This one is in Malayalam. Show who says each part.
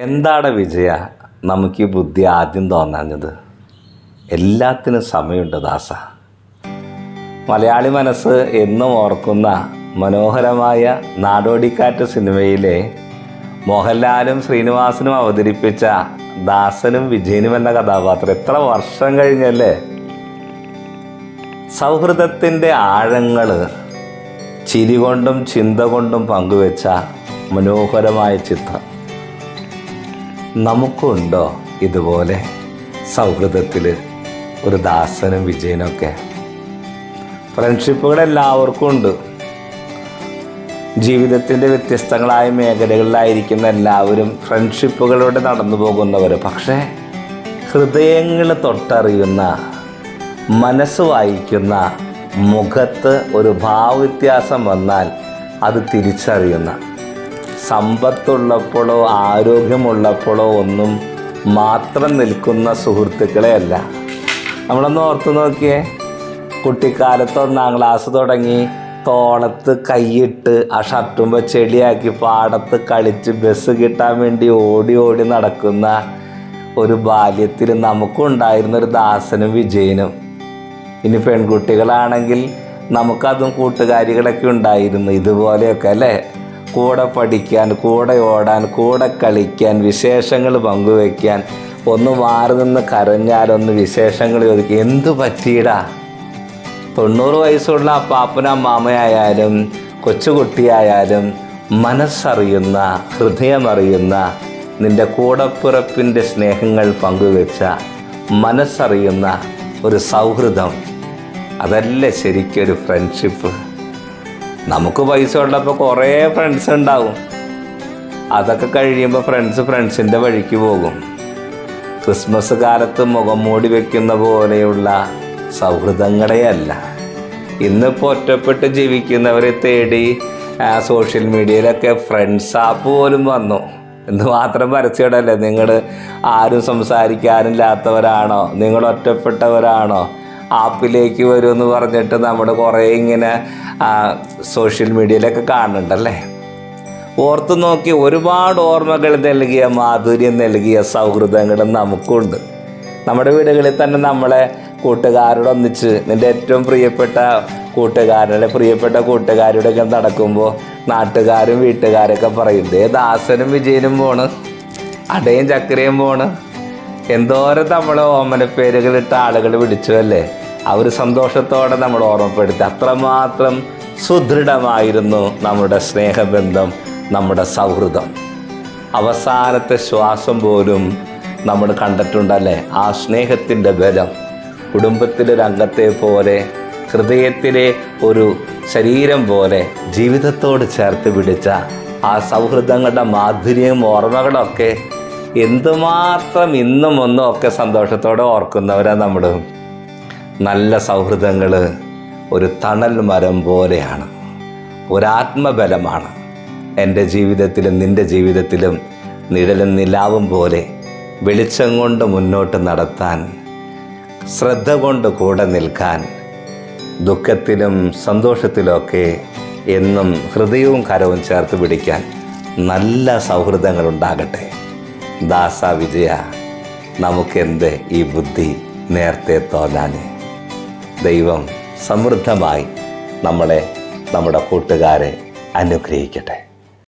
Speaker 1: എന്താണ് വിജയ? നമുക്ക് ഈ ബുദ്ധി ആദ്യം തോന്നാഞ്ഞത്. എല്ലാത്തിനും സമയമുണ്ട് ദാസ. മലയാളി മനസ്സ് എന്നും ഓർക്കുന്ന മനോഹരമായ നാടോടിക്കാറ്റ് സിനിമയിലെ മോഹൻലാലും ശ്രീനിവാസനും അവതരിപ്പിച്ച ദാസനും വിജയനും എന്ന കഥാപാത്രം എത്ര വർഷം കഴിഞ്ഞല്ലേ? സൗഹൃദത്തിന്റെ ആഴങ്ങൾ ചിരി കൊണ്ടും ചിന്ത കൊണ്ടും പങ്കുവെച്ച മനോഹരമായ ചിത്രം. നമുക്കുണ്ടോ ഇതുപോലെ സൗഹൃദത്തിൽ ഒരു ദാസനും വിജയനൊക്കെ ഫ്രണ്ട്ഷിപ്പുകൾ എല്ലാവർക്കും ഉണ്ട്. ജീവിതത്തിന്റെ വ്യത്യസ്തങ്ങളായ മേഖലകളിലായിരിക്കുന്ന എല്ലാവരും ഫ്രണ്ട്ഷിപ്പുകളോടെ നടന്നു പോകുന്നവർ പക്ഷേ ഹൃദയങ്ങൾ തൊട്ടറിയുന്ന മനസ്സ് വായിക്കുന്ന മുഖത്ത് ഒരു ഭാവവ്യത്യാസം വന്നാൽ അത് തിരിച്ചറിയുന്ന സമ്പത്തുള്ളപ്പോഴോ ആരോഗ്യമുള്ളപ്പോഴോ ഒന്നും മാത്രം നിൽക്കുന്ന സുഹൃത്തുക്കളെ അല്ല നമ്മളൊന്ന് ഓർത്തു നോക്കിയേ. കുട്ടിക്കാലത്ത് ഒന്നാം ക്ലാസ് തുടങ്ങി തോളത്ത് കൈയിട്ട് ആ ഷർട്ടുമ്പോൾ ചെളിയാക്കി പാടത്ത് കളിച്ച് ബസ് കിട്ടാൻ വേണ്ടി ഓടി ഓടി നടക്കുന്ന ഒരു ബാല്യത്തിൽ നമുക്കുണ്ടായിരുന്ന ഒരു ദാസനും വിജയനും. ഇനി പെൺകുട്ടികളാണെങ്കിൽ നമുക്കതും കൂട്ടുകാരികളൊക്കെ ഉണ്ടായിരുന്നു. ഇതുപോലെയൊക്കെ അല്ലേ? കൂടെ പഠിക്കാൻ കൂടെ ഓടാൻ കൂടെ കളിക്കാൻ വിശേഷങ്ങൾ പങ്കുവയ്ക്കാൻ ഒന്ന് മാറി നിന്ന് കരഞ്ഞാലൊന്ന് വിശേഷങ്ങൾ ചോദിക്കും. എന്തു പറ്റിയിടാ? തൊണ്ണൂറ് വയസ്സുള്ള പാപ്പന അമ്മാമയായാലും കൊച്ചുകുട്ടിയായാലും മനസ്സറിയുന്ന ഹൃദയമറിയുന്ന നിന്റെ കൂടപ്പിറപ്പിന്റെ സ്നേഹങ്ങൾ പങ്കുവെച്ച മനസ്സറിയുന്ന ഒരു സൗഹൃദം. അതല്ലേ ശരിക്കൊരു ഫ്രണ്ട്ഷിപ്പ് നമുക്ക് പൈസ ഉള്ളപ്പോൾ കുറേ ഫ്രണ്ട്സ് ഉണ്ടാവും. അതൊക്കെ കഴിയുമ്പോൾ ഫ്രണ്ട്സ് ഫ്രണ്ട്സിന്റെ വഴിക്ക് പോകും. ക്രിസ്മസ് കാലത്ത് മുഖം മൂടി വെക്കുന്ന പോലെയുള്ള സൗഹൃദങ്ങളെയല്ല ഇന്നിപ്പോൾ ഒറ്റപ്പെട്ട് ജീവിക്കുന്നവരെ തേടി സോഷ്യൽ മീഡിയയിലൊക്കെ ഫ്രണ്ട്സ് ആപ്പ് പോലും വന്നു. എന്ന് മാത്രം പരസ്യമിടല്ലേ? നിങ്ങൾ ആരും സംസാരിക്കാനില്ലാത്തവരാണോ? നിങ്ങൾ ഒറ്റപ്പെട്ടവരാണോ? ആപ്പിലേക്ക് വരുമെന്ന് പറഞ്ഞിട്ട് നമ്മൾ കുറേ ഇങ്ങനെ സോഷ്യൽ മീഡിയയിലൊക്കെ കാണുന്നുണ്ടല്ലേ? ഓർത്ത് നോക്കി ഒരുപാട് ഓർമ്മകൾ നൽകിയ മാധുര്യം നൽകിയ സൗഹൃദങ്ങൾ നമുക്കുണ്ട്. നമ്മുടെ വീടുകളിൽ തന്നെ നമ്മളെ കൂട്ടുകാരോടൊന്നിച്ച് നിന്റെ ഏറ്റവും പ്രിയപ്പെട്ട കൂട്ടുകാരുടെ പ്രിയപ്പെട്ട കൂട്ടുകാരുടെ ഒക്കെ നടക്കുമ്പോൾ നാട്ടുകാരും വീട്ടുകാരൊക്കെ പറയും ദേ ദാസനും വിജയനും പോണ് അടയും ചക്കരയും പോണ്. എന്തോരം നമ്മൾ ഓമനപ്പേരുകളിട്ട ആളുകൾ വിളിച്ചു അല്ലേ ആ ഒരു സന്തോഷത്തോടെ നമ്മൾ ഓർമ്മപ്പെടുത്തി. അത്രമാത്രം സുദൃഢമായിരുന്നു നമ്മുടെ സ്നേഹബന്ധം നമ്മുടെ സൗഹൃദം. അവസാനത്തെ ശ്വാസം പോലും നമ്മൾ കണ്ടിട്ടുണ്ടല്ലേ? ആ സ്നേഹത്തിന്റെ ബലം. കുടുംബത്തിലെ അംഗത്തെ പോലെ ഹൃദയത്തിലെ ഒരു ശരീരം പോലെ ജീവിതത്തോട് ചേർത്ത് പിടിച്ച ആ സൗഹൃദങ്ങളുടെ മാധുര്യവും ഓർമ്മകളൊക്കെ എന്തുമാത്രം ഇന്നും ഒന്നും ഒക്കെ സന്തോഷത്തോടെ ഓർക്കുന്നവരാണ് നമ്മൾ നല്ല സൗഹൃദങ്ങൾ ഒരു തണൽ മരം പോലെയാണ്. ഒരാത്മബലമാണ്. എന്റെ ജീവിതത്തിലും നിന്റെ ജീവിതത്തിലും നിഴലും നിലാവും പോലെ വെളിച്ചം കൊണ്ട് മുന്നോട്ട് നടത്താൻ ശ്രദ്ധ കൊണ്ട് കൂടെ നിൽക്കാൻ ദുഃഖത്തിലും സന്തോഷത്തിലുമൊക്കെ എന്നും ഹൃദയവും കരവും ചേർത്ത് പിടിക്കാൻ നല്ല സൗഹൃദങ്ങൾ ഉണ്ടാകട്ടെ ദാസ വിജയ നമുക്കെന്ത് ഈ ബുദ്ധി നേരത്തെ തോന്നാൻ ദൈവം സമൃദ്ധമായി നമ്മളെ നമ്മുടെ കൂട്ടുകാരെ അനുഗ്രഹിക്കട്ടെ.